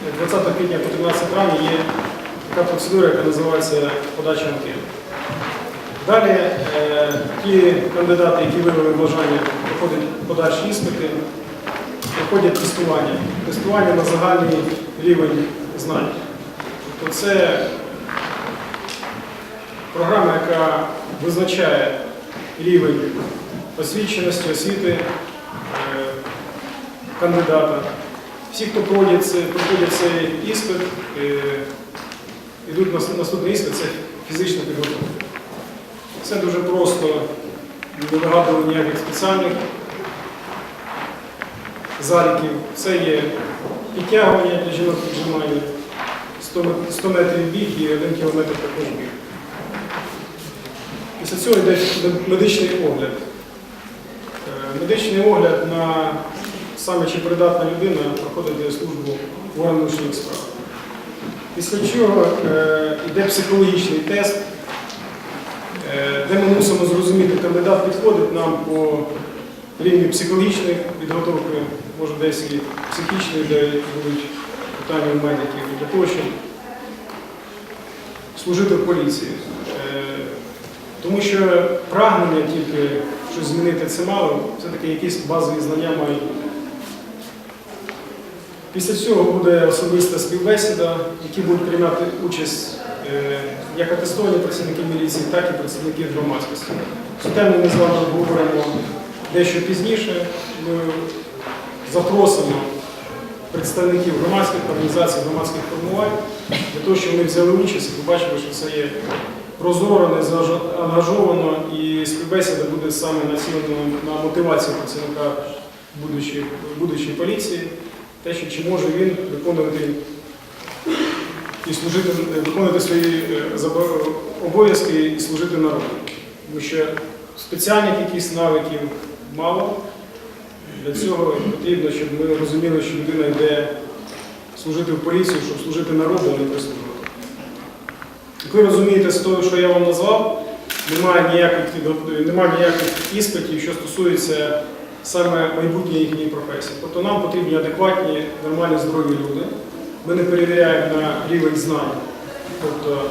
20 квітня по 13 травня є така процедура, яка називається подача анкет. Далі е, ті кандидати, які виявили бажання, проходять подальші іспити, проходять тестування. Тестування на загальний рівень знань. Тобто це програма, яка визначає рівень освіченості, освіти е, кандидата. Всі, хто проходять, це- проходять цей іспит, е, йдуть на наступний іспит, це фізична підготовка. Це дуже просто, не вигадували ніяких спеціальних заліків. Це є підтягування для жінок піджимання, 100 100 метрів біг і 1 кілометр також біг. Після цього йде медичний огляд. Е, Медичний огляд на саме чи придатна людина проходить службу в органах внутрішніх справ. Після чого е, йде психологічний тест, е, де ми мусимо зрозуміти, кандидат підходить нам по рівні психологічної підготовки, може десь і психічної, де будуть питання у медиків, для того, щоб служити в поліції. Е, Тому що прагнення тільки щось змінити це мало, все-таки якісь базові знання мають бути. Після цього буде особиста співбесіда, які будуть приймати участь е, як атестовані працівники міліції, так і працівники громадськості. Цю тему ми з вами обговоримо дещо пізніше. Ми запросимо представників громадських організацій, громадських формувань для того, щоб вони взяли участь і побачили, що це є прозоро, не заангажовано, і співбесіда буде саме націлена на мотивацію працівника будущої поліції, те, що чи може він виконувати і служити, виконувати свої е, обов'язки і служити народу. Тому що спеціальних якихось навиків мало. Для цього потрібно, щоб ми розуміли, що людина йде служити в поліцію, щоб служити народу, а не прислужувати. Як ви розумієте, з того, що я вам назвав, немає ніяких, немає ніяких іспитів, що стосується саме майбутньої їхньої професії. Тобто нам потрібні адекватні, нормальні, здорові люди. Ми не перевіряємо на рівень знань. Тобто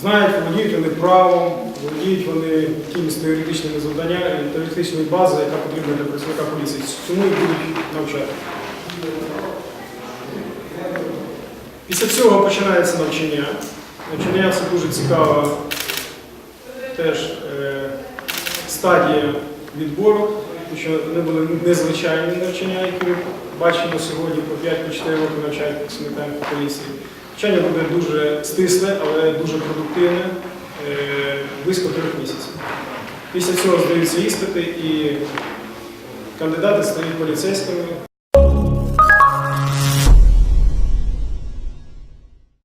знають, володіють вони правом, володіють вони якимись теоретичними завданнями, теоретичною базою, яка потрібна для працівника поліції. Цьому і будуть навчати. Після цього починається навчання. Навчання це дуже цікава теж е, стадія відбору, що вони були незвичайні навчання, які ми бачимо сьогодні по 5-4 роки навчають працівникам поліції. Навчання буде дуже стисле, але дуже продуктивне, е, близько трьох місяців. Після цього здаються іспити і кандидати стають поліцейськими.